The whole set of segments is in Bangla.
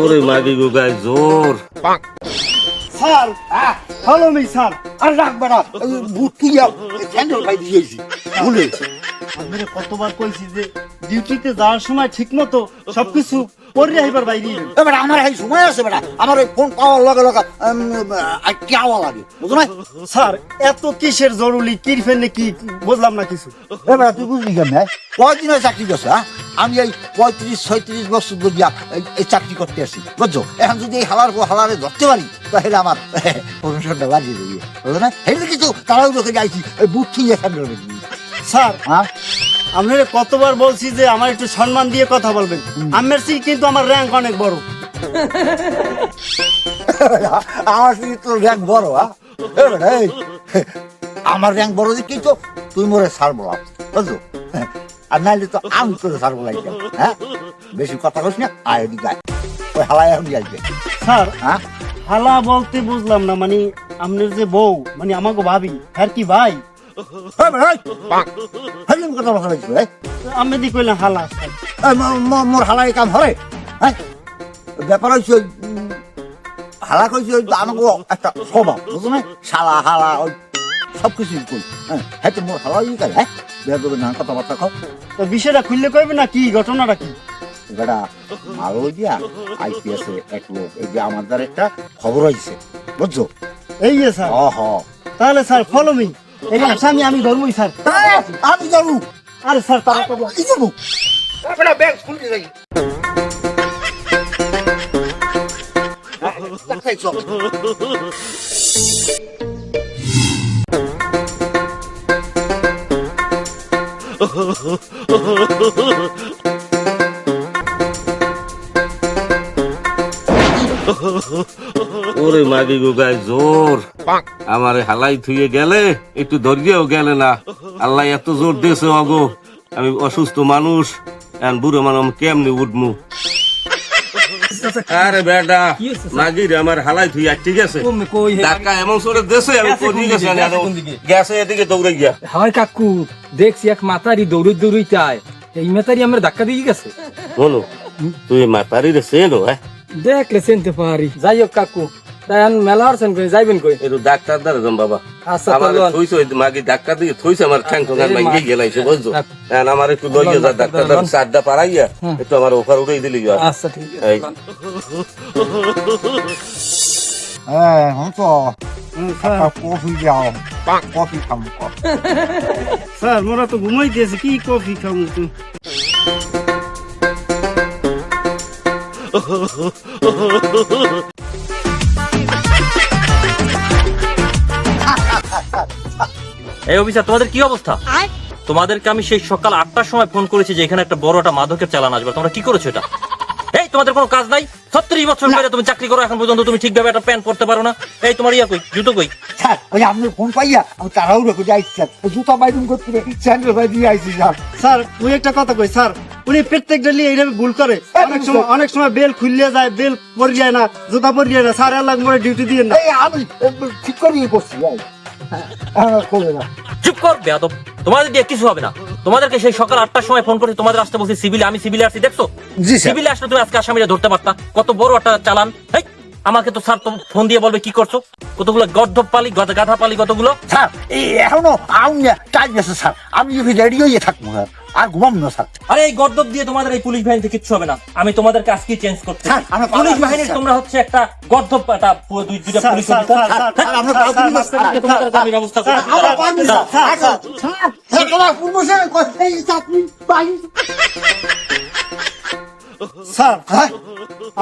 ওরে মাগি গো গাই জোর। Sir follow me sir. আর রাখবে না বুট তুইয়া স্যান্ডেল খাই দিয়েছি ভুলে। আমি কতবার কইছি যে ডিউটিতে যাওয়ার সময় ঠিক মতো সবকিছু পরে আইবার বাইরে এবার আমার এই সময় আছে বেটা। আমার ওই ফোন পাওয়ার লগে লগে কেওয়া লাগে? বুঝো না স্যার এত কিসের জরুরি? কি ফেললে কি? বুঝলাম না কিছু। এবার তুই বুঝলি কেন কয়দিনের চাকরি করছে হ্যাঁ? আমি এই পঁয়ত্রিশ ছয়ত্রিশ বছর ধরিয়া এই- চাকরি করতে আসি বুঝছ? এখন যদি এই হালার হালারে ধরতে পারি তাহলে আমার প্রফেশনটা বাজিয়ে দেবে। বুঝো না হেলে কিছু তারাও রেখে যাইছি বুট স্যান্ডেল স্যার হ্যাঁ? আপনারা কতবার বলছি যে আমার একটু সম্মান দিয়ে কথা বলবেন? আমের সিং কিন্তু আমার র্যাঙ্ক অনেক বড়। আমার থেকে তোর র্যাঙ্ক বড় হ্যাঁ? আমার র্যাঙ্ক বড় যে কিন্তু তুই মোরে সার বলা বুঝছ? আর নাইলে তো আমি তোরে সার বলাই হ্যাঁ? বেশি কথা কইস না আয় দিকে আয়। ওই হালাই এখন আসবে। স্যার হ্যাঁ? হালা বলতে বুঝলাম না মানে আপনার যে বউ মানে আমাকে ভাবি আর কি ভাই? হয়েছে এই। আমি দি হালা মোর কাম হরে হ্যাঁ? ব্যাপার হচ্ছে হালা কইছে ওই আমাকে একটা স্বভাব বুঝছ না শালা হালা ওই সব কই হ্যাঁ? হ্যাঁ তো মোর হালাই কাজ হ্যাঁ? বের করবে না কথাবার্তা খাও তো বিষয়টা খুললে কইবে না কি ঘটনাটা কি? বেটা মারো দিয়া আইপিএস এক লোক এই যে আমাদের একটা খবর হয়েছে বুঝছ? এই যে স্যার। হ তাহলে স্যার ফলো মি এটা আসামি আমি ধর্মই স্যার। আমি যাব আরে স্যার তারা তো এই যাব বেটা ব্যাগ খুলতে যাই। ওরে মাগি গো গায়ে জোর। আমারে হালাই থুয়ে গেলে? একটু ধরিয়েও গেলে না। আল্লাহ এত জোর দিয়েছে অগো। আমি অসুস্থ মানুষ এখন বুড়ো মানুষ কেমনি উঠমু? আরে বেটা আমার হালাই থুই আর ঠিক আছে? ধাক্কা এমন সরে দেশে আমি গেছি গেছে এদিকে দৌড়ে গিয়া। হয় কাকু দেখছি এক মাতারি দৌড়ি দৌড়ি চায় এই মাতারি আমার ধাক্কা দিয়ে গেছে। বলো তুই মাতারি রে সেনো হ্যাঁ? দেখলে চিনতে পারি। যাই হোক কাকু তাই মেলা হরছেন কই যাইবেন কই? একটু ডাক্তার দ্বারা যাম বাবা। আচ্ছা, আমার। থইছে ওই মাগি ডাক্তার দিয়ে থইছে আমার ঠ্যাং ঠোঙার লাগিয়ে গেলাইছে বুঝছ? আচ্ছা। এখন আমার একটু লইয়ে যা ডাক্তার দ্বারা চারটা পারাইয়া একটু আমার ওখানে উঠেই দিলি যা। আচ্ছা ঠিক এই। হ্যাঁ তো। কফি দাও। কফি খাব। স্যার মোরা তো ঘুমাই দিয়েছে কি কফি খাব তুই? এই অফিসার তোমাদের কি অবস্থা? তোমাদেরকে আমি সেই সকাল আটটার সময় ফোন করেছি যে এখানে একটা বড় একটা মাদকের চালান আসবে। তোমরা কি করেছ এটা? এই তোমাদের কোনো কাজ নাই? ছত্রিশ বছর ধরে তুমি চাকরি করো এখন পর্যন্ত তুমি ঠিকভাবে একটা প্যান্ট পরতে পারো না। এই তোমার ইয়া কই? জুতো কই? স্যার ওই আপনি ফোন পাইয়া আমি তারাও রেখে যাইছি স্যার। জুতা বাইরুম করতে স্যান্ডেল বাই দিয়ে আইছি স্যার। স্যার ওই একটা কথা কই স্যার। উনি প্রত্যেক ডেলি এইভাবে ভুল করে। অনেক সময় অনেক সময় বেল খুললে যায় বেল পড়ে যায় না জুতা পড়ে যায় না সারে আল্লাহ করে ডিউটি দিয়ে না। এই আমি এ, ঠিক করিয়ে করছি এই। হ্যাঁ, না। চুপ কর বেয়াদব। তোমাদের দিয়ে কিছু হবে না। তোমাদেরকে সেই সকাল আটটার সময় ফোন করে তোমাদের আসতে বলছি সিভিলে আমি সিভিলে আসছি দেখছ? জি সিভিলে আসলে তুমি আজকে আসামিরা ধরতে পারতা। কত বড় একটা চালান। এই আমাকে তো স্যার তো ফোন দিয়ে বলবে কি করছ? কতগুলো গর্ধব পালি গাধা পালি কতগুলো? স্যার এই এখনও টাইম আছে স্যার। আমি যদি রেডি হয়ে থাকব স্যার আর ঘুমাম না স্যার। আরে এই গর্দব দিয়ে তোমাদের এই পুলিশ বাহিনীতে কিচ্ছু হবে না। আমি তোমাদেরকে আজকে চেঞ্জ করতে স্যার, আমরা পুলিশ বাহিনীর তোমরা হচ্ছে একটা গর্দব দুই দুইটা পুলিশ স্যার, স্যার, আমরা কাউকে তোমাদের আমি ব্যবস্থা করব। আমরা পারব স্যার। স্যার স্যার স্যার তোমার পূর্ব স্যার এই চাকরি পাই। স্যার হ্যাঁ?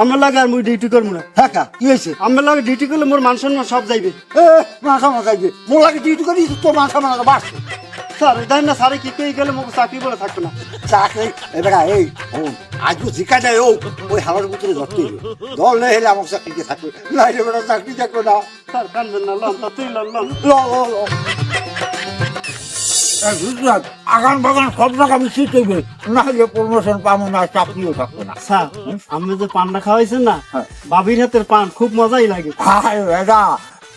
আমার লাগে আর মুই ডিউটি করব না। হ্যাঁ কা, কি হয়েছে? আমার লাগে ডিউটি করলে মোর মান সম্মান সব যাইবে। এ মাথা দিয়ে মোর লাগে ডিউটি করি তোর মাথা মাথা বাস। স্যার জানি না স্যারে কি কই গেলে মোক চাকরি বলে থাকতো না। চাকরি এবার এই ও আজ জিকা যায় ও ওই হাওয়ার ভিতরে ধরতে দল নেই হলে আমার চাকরিতে থাকবে। না বেটা চাকরি থাকবে না। স্যার কানবেন না লম তাতেই লম লম ল ল। আগান বাগান সব আমি সিট হইবে। না হলে প্রমোশন পাবো না চাকরিও থাকবে না। স্যার আপনি যে পানটা খাওয়াইছেন না হ্যাঁ। বাবির হাতের পান খুব মজাই লাগে। হায় এটা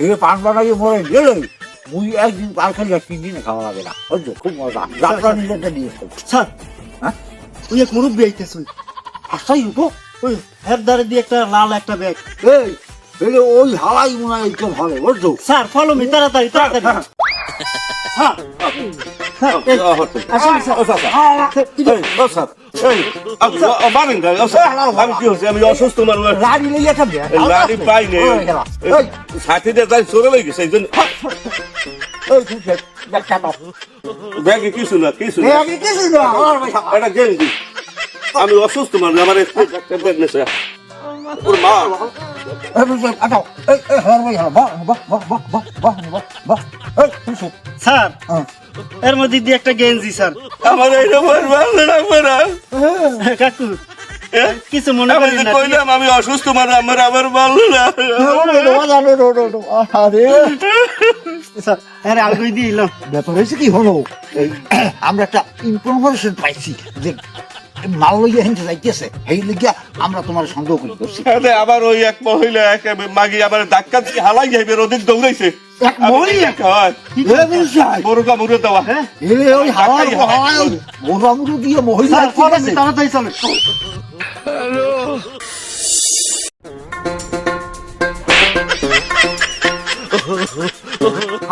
এই পান বানাই মরে গেলে মুই একদিন পার খালি আর তিন দিনে খাওয়া লাগে না। বুঝছ খুব মজা যাত্রা নিজেটা নিয়ে স্যার হ্যাঁ? ওই এক মুরব্বী আইতেছে আসাই তো ওই হের দিয়ে একটা লাল একটা ব্যাগ। এই ওই হালাই মনে হয় একটু ভালো বুঝছ? স্যার ফলো মি তাড়াতাড়ি তাড়াতাড়ি। আমি অসুস্থ মানুষ লাড়ি পাই নাই সাথীতে তাই চলে লেগে সেই জন্য ব্যাগে কিছু না কিছু না এটা গেঞ্জি আমি অসুস্থ মানুষ আমার ওর মা স্যার হ্যাঁ। এর মধ্যে দিয়ে একটা গেঞ্জি স্যার। আমার এটা ভালো লাগবে না হ্যাঁ। কাকু কিছু মনে করেন না কইলাম আমি অসুস্থ মানে আমার আবার ভালো না। আরে স্যার হ্যাঁ, আরে আলগই দিলাম ব্যাপার হয়েছে কি হলো আমরা একটা ইনফরমেশন পাইছি যে মাল লইয়া হেঁটে যাইতেছে আমরা তোমার সন্দেহ করি করছি আবার ওই এক মহিলা এক মাগি আবার ধাক্কা দিয়ে হালাই যাইবে রোদের দৌড়াইছে। এক মহিলা? হয়। মুড়ে দেওয়া। হ্যাঁ। ওই হাওয়ার হাওয়ায় দিয়ে মহিলা তাড়াতাড়ি চলে।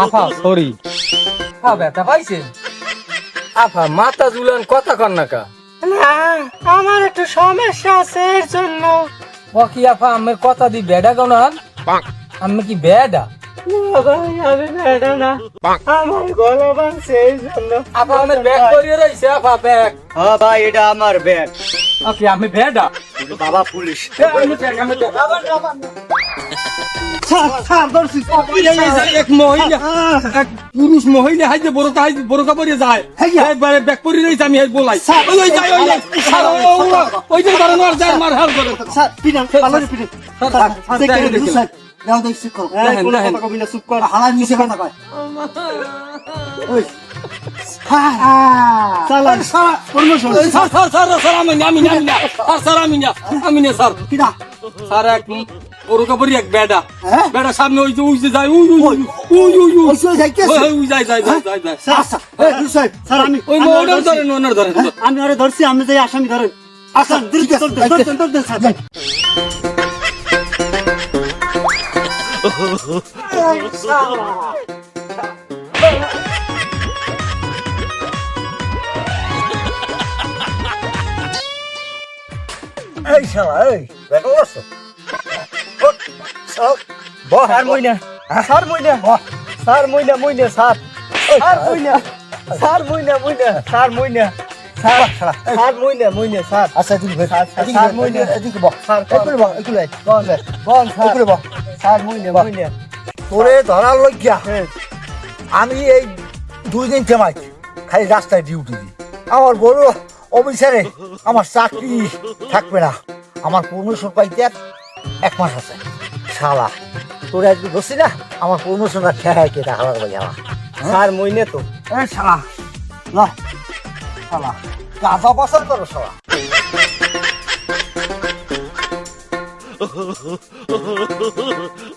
আফা সরি। আ ব্যথা পাইছেন আফা মাথা ঝুলান কথা কর না কা। না আমার একটু সমস্যা আছে এর জন্য। ও কি আফা আমার কথা দি বেডা গাও না? আমি কি বেডা? পুরুষ মহিলা হাই যে বড়টা হাই বড়টা পরে যায় ব্যাগ পরি রয়েছে আমি বলাই ওই যে মার হার করে যাও দেখ চুপ করো। চুপ কর। হালা মিশে কথা কয়। হ্যাঁ? সামনে ওই যে উইজে যায় উই উই উই উই উই যায় যায় যায় যায় স্যার আমি ওই ওনার ধরেন ওনার ধরেন। হ্যাঁ, আমি ওরে ধরছি আমি যাই আসামি ধরেন। আসাম দ্রুত এই শালা এই দেখো বসো। সার মইনা সার মইনা। সার মইনা মইনা সার সার মইনা সার মইনা মইনা সার মইনা। সার মইনা মইনা সার আচ্ছা তুমি সার মইনা। এদিকে বক সার একুলে বক একুলে বক বক সার একুলে বক তোরে ধরার লজ্ঞা হ্যাঁ। আমি এই দুই দিন থেমাই খালি রাস্তায় ডিউটি দিই আমার বড় অফিসারে আমার চাকরি থাকবে না। আমার প্রমোশন পাইতে এক মাস আছে। শালা তোরে আজকে বসছি না? আমার প্রমোশন আর খেয়ে কে হালার ভাই আমার। স্যার মইনে তো। হ্যাঁ শালা। না শালা। গাঁজা পছন্দ করো শালা। Oh,